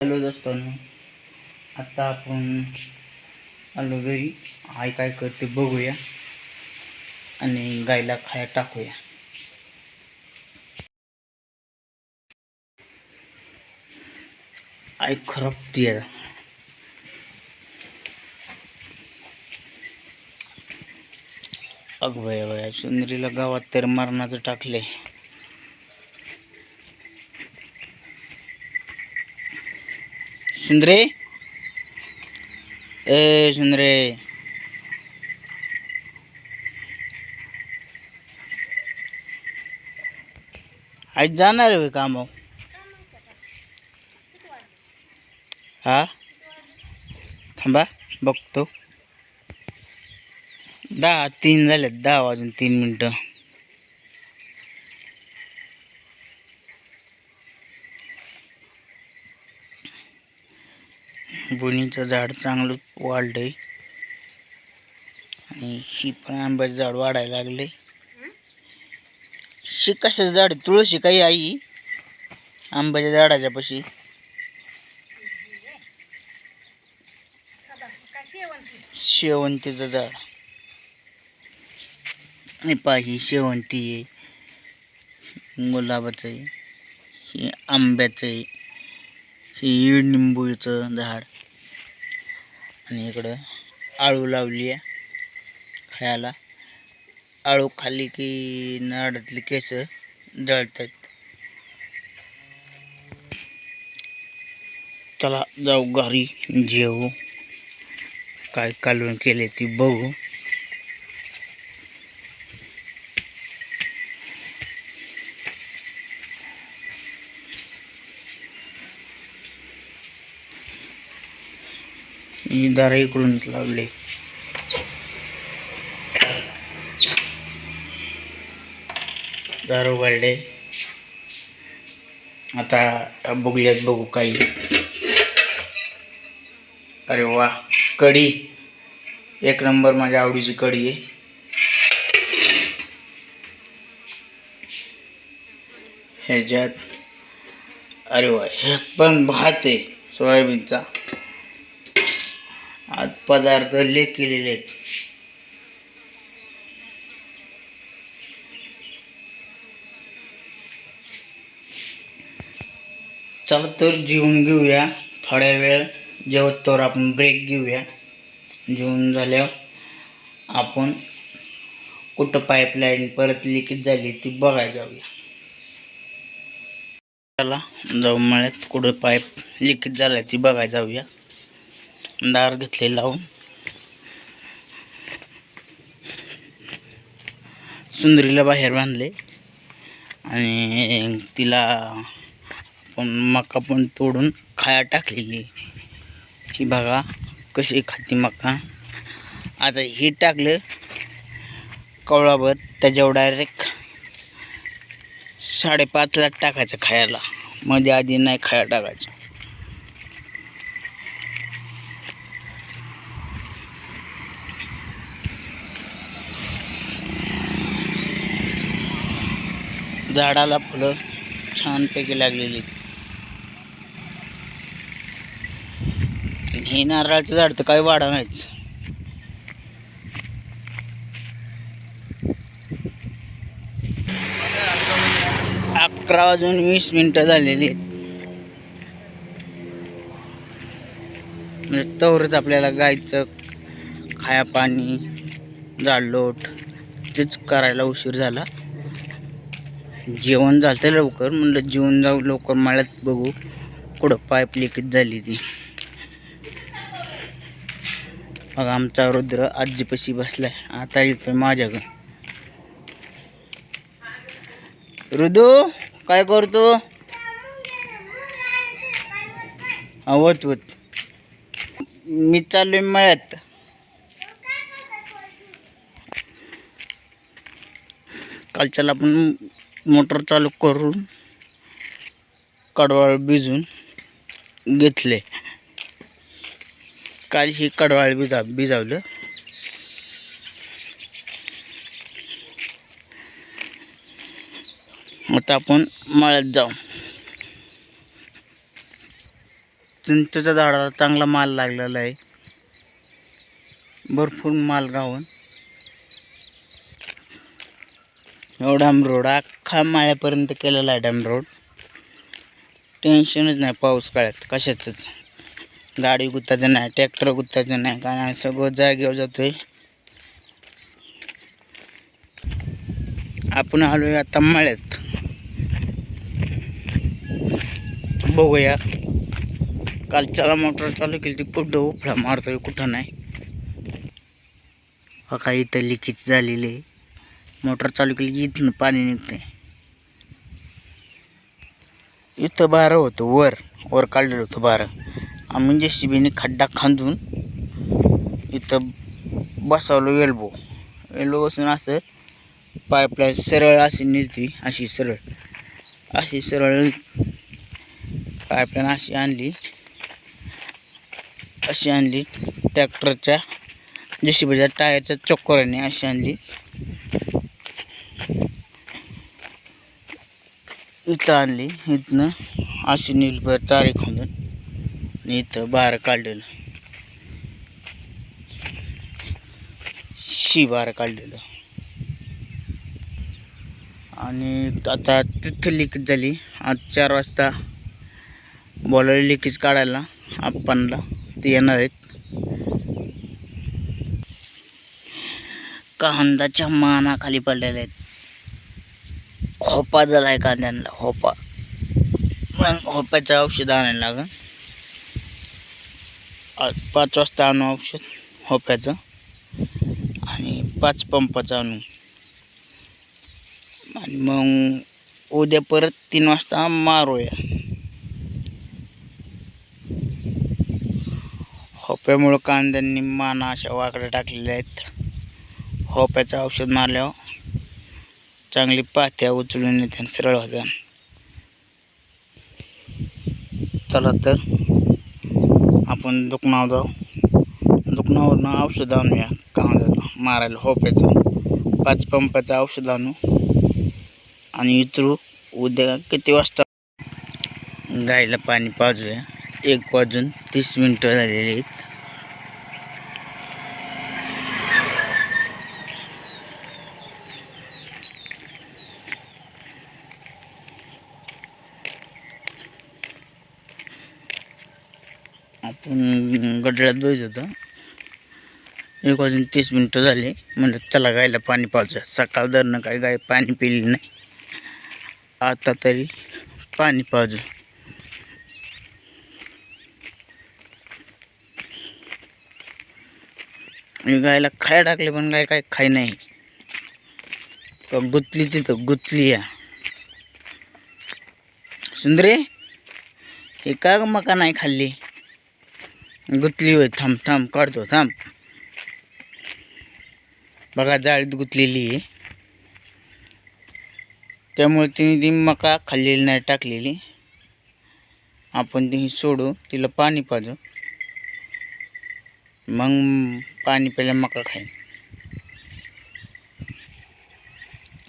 Hello दोस्तांनो आता आपण आलो घरी. आई काय करते बघूया. आणि गायला खाया टाकूया. आई खराब आहे. अग भया भया सुंदरीला गावात तर मरणाचं टाकले सुंदरे ए सुंदरे आज जाणार आहे काम हा? थांबा बघतो. दहा तीन झाले दहा वाजून तीन मिनटं. बुनीचं झाड चांगलं वाढलं आहे आणि ही पण आंब्याचं झाड वाढायला लागले शी कशाचं झाड तुळशी काही आई आंब्याच्या झाडाच्या पशी. शेवंतीचं झाड. हे पाही शेवंती आहे. गुलाबाचं आहे. हे आंब्याचं आहे. ही निंबूचं झाड. आणि इकडं आळू लावली आहे खायला. आळू खाल्ली की नाडातली केस जळतात. चला जाऊ घरी जेऊ. काय कालवण केले ती बघू. मी दारा इकडून लावले. दार उघडले. आता बुगल्यात बघू काही अरे वा कढी. एक नंबर माझ्या आवडीची कढी आहे. ह्याच्यात अरे वा ह्यात पण भात आहे सोयाबीनचा. आज पदार्थ ले केलेले आहेत. चला तर जेवून घेऊया. थोड्या वेळ जेवत आपण ब्रेक घेऊया. जेवून झाल्यावर आपण कुठं पाईपलाईन परत लिकेज झाली ती बघायला जाऊया. चला जाऊ मळ्यात कुठं पाईप लिकेज झाला ती बघायला जाऊया. दार घेतले लावून. सुंदरीला बाहेर बांधले. आणि तिला पण मका पण तोडून खाया टाकलेली. ही बघा कशी खाती मका. आता हे टाकलं कवळाभर त्याच्यावर डायरेक्ट साडेपाचला टाकायचं खायला. मध्ये आधी नाही खाया टाकायचं. झाडाला फुलं छानपैकी लागलेली हे नारळाचं झाड तर काही वाढा नाहीच. अकरा वाजून वीस मिनटं झालेली आहेत. म्हणजे तवरच आपल्याला गायचं खाया पाणी जाडलोट तेच करायला उशीर झाला. जेवण झालं लवकर म्हणलं जेवण जाऊ लवकर मळ्यात बघू. कुठं पाईप लिकेज झाली ती. मग आमचा रुद्र आजीपाशी बसलाय. आता येतोय माझ्याकडं. रुदू काय करतो? हा वत वत. मी चाललोय मळ्यात. कालच्याला आपण मोटर चालू करून कडवाळ भिजून घेतले. काल ही कडवाळ भिजा भिजावलं. आता आपण मळ्यात जाऊ. चिंचेच्या झाडाला चांगला माल लागलेला आहे. भरपूर माल गावून. एवढा डांब रोड माळ्यापर्यंत केलेला आहे डॅम रोड टेन्शनच नाही पाऊस काळात. कशाचंच. गाडी गुत्ताचं नाही ट्रॅक्टर गुत्ताचं नाही कारण सगळं जागेवर जातोय. आपण आलोय आता मळ्यात. बघूया. काल चला मोटर चालू केली ती कुठं उफळा मारतोय कुठं नाही. हा काही इथं लिकेज झालेली आहे. मोटर चालू केली की इथून पाणी निघतंय. इथं बारं होतं वर. वर काढलेलं होतं बारं. आम्ही जे शिबीने खड्डा खांदून इथं बसवलो एल्बो एल्बो बसून असं पाईपलाईन सरळ अशी निघती अशी सरळ. अशी सरळ पाईपलाईन अशी आणली. अशी आणली. ट्रॅक्टरच्या जेसीबीच्या टायरच्या चक्कराने अशी आणली. इथं आणली. इथनं अशी नीलभर चारी खांदून आणि इथं बाहेर काढलेलं. शी बार काढलेलं. आणि आता तिथं लिकेज झाली. आज चार वाजता बॉलर लिकेज काढायला आपणला ते येणार आहेत. कांदाच्या मानाखाली पडलेल्या आहेत. होपा झाला आहे कांद्यांना होपा. मग होप्याचं औषध आणायला लागेल. आज पाच वाजता आणू औषध होप्याचं. आणि पाच पंपाचं आणू. आणि मग उद्या परत तीन वाजता मारूया. होप्यामुळं कांद्यांनी माना अशा वाकड्या टाकलेल्या आहेत. होप्याचं औषध मारल्यावर चांगली पात्या उचलून येते आणि सरळ होत्या चला तर आपण दुकानावर जाऊ. दुखणावरनं औषध आणूया कांद्याला मारायला होप्याचं. पाच पंपाचं औषध आणू. आणि इतरू उद्या किती वाजता? गायला पाणी पाजूया. एक वाजून तीस मिनटं झालेली आहेत. आपण दूध होतं. एक वाजून तीस मिनटं झाले. म्हणलं चला गायला पाणी पाजूया. सकाळ दरनं काय गाय पाणी पिली नाही. आता तरी पाणी पाजू मी गायला खाय टाकले पण गाय काय खाय नाही. का गुतली तिथं गुतली या. सुंदरे हे का मका नाही खाल्ली? गुतली होय थांब थांब काढतो थांब. बघा जाळीत गुतलेली आहे. त्यामुळे तिने ती मका खाल्लेली नाही टाकलेली. आपण ती सोडू तिला पाणी पाजू. मग पाणी प्यायला मका खाईन.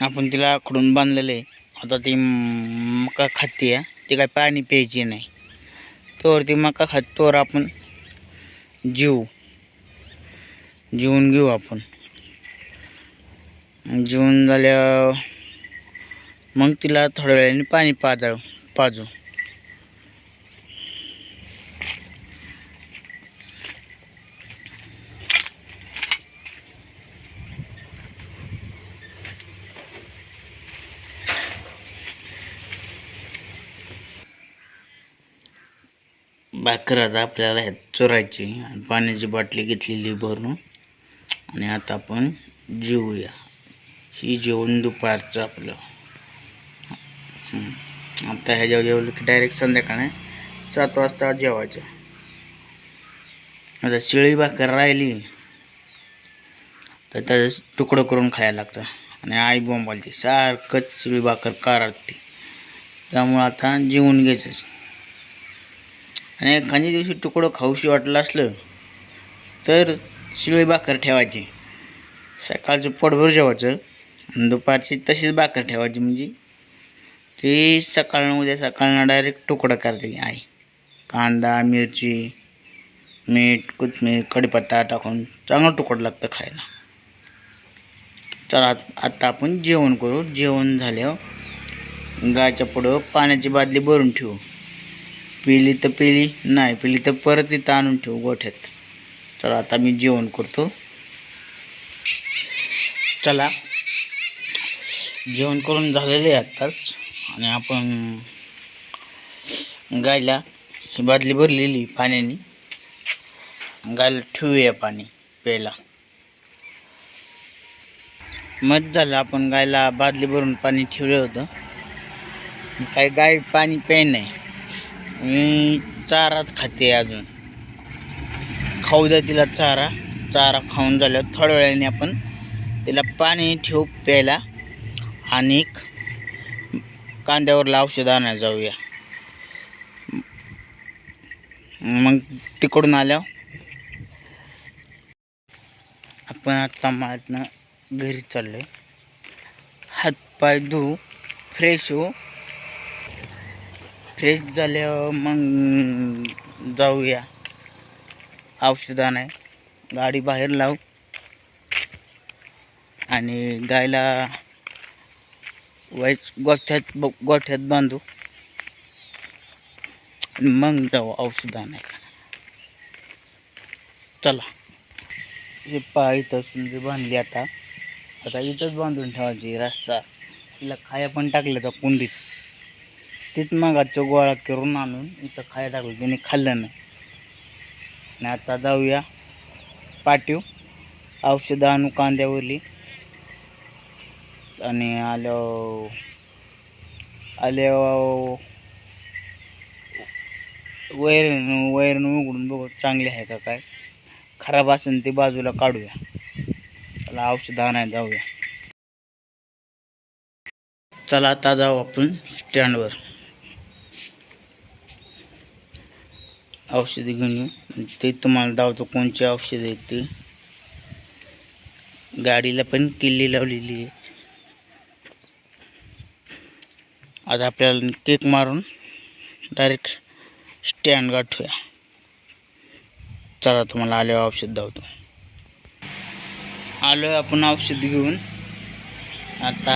आपण तिला आखडून बांधलेलं आहे. आता ती मका खाते ती काय पाणी प्यायची नाही. तोवर ती मका खात तोवर आपण जीव. जेवून घेऊ आपण. जीवन झाल्या मग तिला थोड्या वेळाने पाणी पाजा पाजू. भाकर आता आपल्याला ह्यात चोरायची. आणि पाण्याची बाटली घेतलेली भरून. आणि आता आपण जेवूया. ही जेवण दुपारचं आपलं. आता ह्याच्यावर जेवलं की डायरेक्ट संध्याकाळी सात वाजता जेवायचं. आता शिळी भाकर राहिली. तर त्याचं तुकडं करून खायला लागतं. आणि आई बोंबालती. सारखंच शिळी भाकर कारते त्यामुळं आता जेवून घ्यायचं. आणि एखाद्या दिवशी तुकडं खाऊशी वाटलं असलं तर शिळी भाकर ठेवायची. सकाळचं पोटभर जेवायचं आणि दुपारची तशीच भाकर ठेवायची. म्हणजे ती सकाळनं उद्या सकाळनं डायरेक्ट तुकडं करते आई. कांदा मिरची मीठ कोथमीर कढीपत्ता टाकून चांगलं तुकडं लागतं खायला. चला आत्ता आपण जेवण करू. जेवण झाल्यावर गायच्या पुढं पाण्याची बादली भरून ठेवू. पिली तर पिली नाही पिली तर परत इथं आणून ठेवू गोठ्यात. चला आता मी जेवण करतो. चला. जेवण करून झालेले आहे आत्ताच. आणि आपण गायला ही बादली भरलेली पाण्याने. गायला ठेवूया पाणी प्यायला. मत झालं आपण गायला बादली भरून पाणी ठेवलं होतं. काय गाय पाणी प्याय नाही. मी चाराच खाते अजून. खाऊ द्या तिला चारा. चारा खाऊन झाल्यावर थोड्या वेळाने आपण तिला पाणी ठेवू प्यायला. आणि कांद्यावरला औषध आणायला जाऊया. मग तिकडून आल्यावर आपण आत्ता मातनं घरी चाललो हातपाय धुवू फ्रेश हो फ्रेश झाल्यावर मग जाऊया. औषध आणाय गाडी बाहेर लावू. आणि गायला वाईच गोठ्यात ब- गोठ्यात बांधू. मग जाऊ औषध आणायला चला. हे पा इथं सुंदर बांधली आता. आता इथंच बांधून ठेवायची. रस्ता तिला खाया पण टाकलं तर कुंडीत. तीच मागाचं गोळा करून आणून इथं खायला टाकलं. त्याने खाल्लं नाही. आणि आता जाऊया पाटीव. औषधं आणू कांद्यावरली. आणि आलो आल्यावर वैरण वैरण उघडून बघू चांगले आहे का काय. खराब असेल ते बाजूला काढूया. त्याला औषध आणायला जाऊया. चला आता जाऊ आपण स्टँडवर औषधे घेऊन येऊ ते तुम्हाला दावतो कोणचे औषध आहेत ते. गाडीला पण किल्ली लावलेली आहे. आता आपल्याला केक मारून डायरेक्ट स्टँड गाठूया. चला तुम्हाला आल्यावर औषध धावतो आलो आहे आपण औषध घेऊन. आता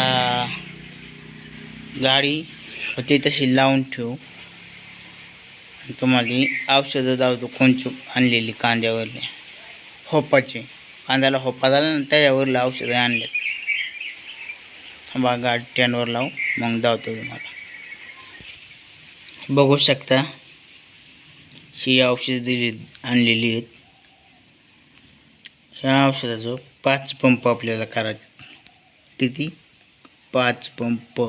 गाडी होती तशी लावून ठेवू. तुम्हाला औषधं दावतो कोणची आणलेली कांद्यावरली. होपाची. कांद्याला होपा झाला ना त्याच्यावरले औषधं आणले थांबा गाडी टॅनवर लावू मग धावतो तुम्हाला. बघू शकता ही औषधं दिली आणलेली आहेत. ह्या औषधाचं पाच पंप आपल्याला करायचे किती? पाच पंप.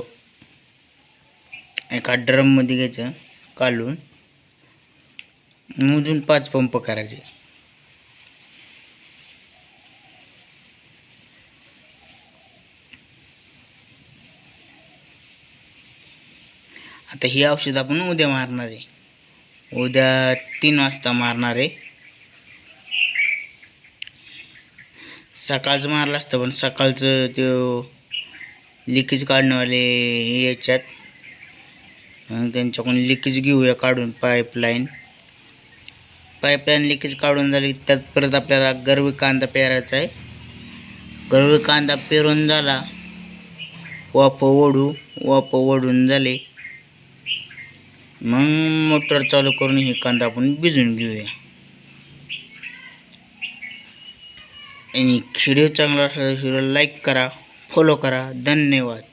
एका ड्रममध्ये घ्यायचं कालून. मोजून पाच पंप करायचे. आता ही औषध आपण उद्या मारणार आहे. उद्या तीन वाजता मारणार आहे. सकाळचं मारलं असतं पण सकाळचं ते लिकेज काढणंवाले याच्यात त्यांच्याकडून लिकेज घेऊया काढून पाईपलाईन पाईपलाईन लिकेज काढून झाली त्यात परत आपल्याला गरवी कांदा पेरायचा आहे. गरवी कांदा पेरून झाला वाफ ओढू वाफ ओढून झाले. मग मोटर चालू करून हे कांदा आपण भिजून घेऊया. आणि व्हिडिओ चांगला असला तर लाईक करा फॉलो करा. धन्यवाद.